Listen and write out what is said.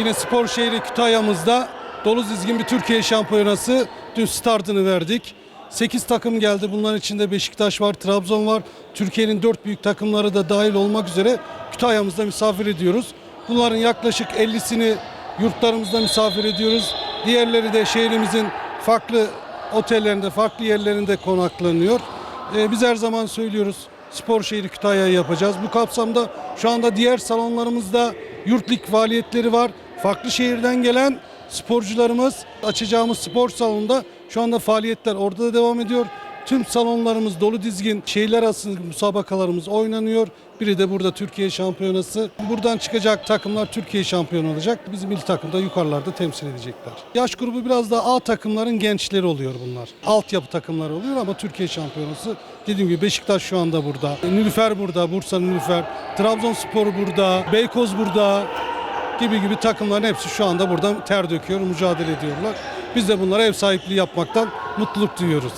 Yine spor şehri Kütahya'mızda dolu dizgin bir Türkiye şampiyonası dün startını verdik. 8 takım geldi. Bunların içinde Beşiktaş var, Trabzon var. Türkiye'nin 4 büyük takımları da dahil olmak üzere Kütahya'mızda misafir ediyoruz. Bunların yaklaşık 50'sini yurtlarımızda misafir ediyoruz. Diğerleri de şehrimizin farklı otellerinde, farklı yerlerinde konaklanıyor. Ee, biz her zaman söylüyoruz spor şehri Kütahya'yı yapacağız. Bu kapsamda şu anda diğer salonlarımızda yurtlik faaliyetleri var. Farklı şehirden gelen sporcularımız açacağımız spor salonunda şu anda faaliyetler orada da devam ediyor. Tüm salonlarımız dolu dizgin. Şehirler arası müsabakalarımız oynanıyor. Biri de burada Türkiye şampiyonası. Buradan çıkacak takımlar Türkiye şampiyonu olacak. Bizim milli takımda yukarılarda temsil edecekler. Yaş grubu biraz daha A takımların gençleri oluyor bunlar. Altyapı takımları oluyor ama Türkiye şampiyonası dediğim gibi Beşiktaş şu anda burada. Nülüfer burada, Bursa Nülüfer. Trabzonspor burada, Beykoz burada gibi gibi takımların hepsi şu anda burada ter döküyor, mücadele ediyorlar. Biz de bunlara ev sahipliği yapmaktan mutluluk duyuyoruz.